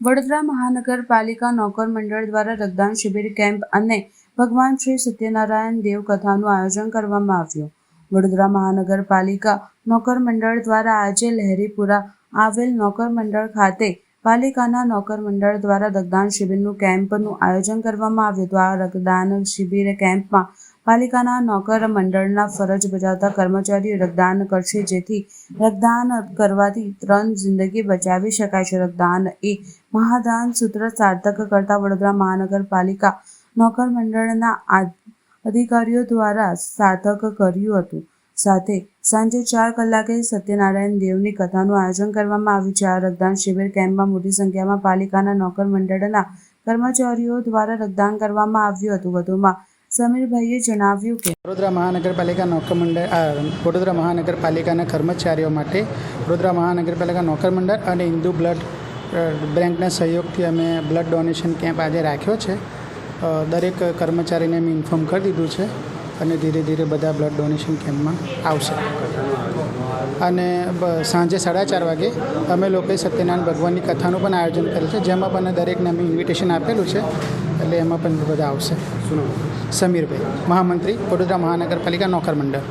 વડોદરા મહાનગરપાલિકા નોકર મંડળ દ્વારા રક્તદાન શિબિર, કેમ્પ અને ભગવાન શ્રી સત્યનારાયણ દેવ કથાનું આયોજન કરવામાં આવ્યું. વડોદરા મહાનગરપાલિકા નોકર મંડળ દ્વારા આજે લહેરીપુરા આવેલ નોકર મંડળ ખાતે પાલિકાના નોકર મંડળ દ્વારા રક્તદાન શિબિરનું કેમ્પનું આયોજન કરવામાં આવ્યું હતું. આ રક્તદાન શિબિર કેમ્પમાં પાલિકાના નોકર મંડળના ફરજ બજાવતા કર્મચારીઓ રક્તદાન કરશે, જેથી રક્તદાન કરવાથી ત્રણ જિંદગી બચાવી શકાય છે. રક્તદાન એ મહાદાન સૂત્ર સાર્થક કરતા વડોદરા મહાનગરપાલિકા નોકર મંડળના અધિકારીઓ દ્વારા સાર્થક કર્યું હતું. સાથે સાંજે ચાર કલાકે સત્યનારાયણ દેવની કથાનું આયોજન કરવામાં આવ્યું છે. આ રક્તદાન શિબિર કેમ્પમાં મોટી સંખ્યામાં પાલિકાના નોકર મંડળના કર્મચારીઓ દ્વારા રક્તદાન કરવામાં આવ્યું હતું. વધુમાં સમીરભાઈએ જણાવ્યું કે વડોદરા મહાનગરપાલિકા નોકર મંડળ વડોદરા મહાનગરપાલિકાના કર્મચારીઓ માટે વડોદરા મહાનગરપાલિકા નોકર મંડળ અને હિન્દુ બ્લડ બેંકના સહયોગથી અમે બ્લડ ડોનેશન કેમ્પ આજે રાખ્યો છે. દરેક કર્મચારીને મેં ઇન્ફોર્મ કરી દીધું છે. અને ધીરે ધીરે બધા બ્લડ ડોનેશન કેમ્પમાં આવશે. અને સાંજે સાડા ચાર વાગે અમે લોકોએ સત્યનારાયણ ભગવાનની કથાનું પણ આયોજન કર્યું છે જેમાં પણ દરેકને અમે ઇન્વિટેશન આપેલું છે એટલે એમાં પણ બધા આવશે. સમીરભાઈ મહામંત્રી વડોદરા મહાનગરપાલિકા નોકર મંડળ.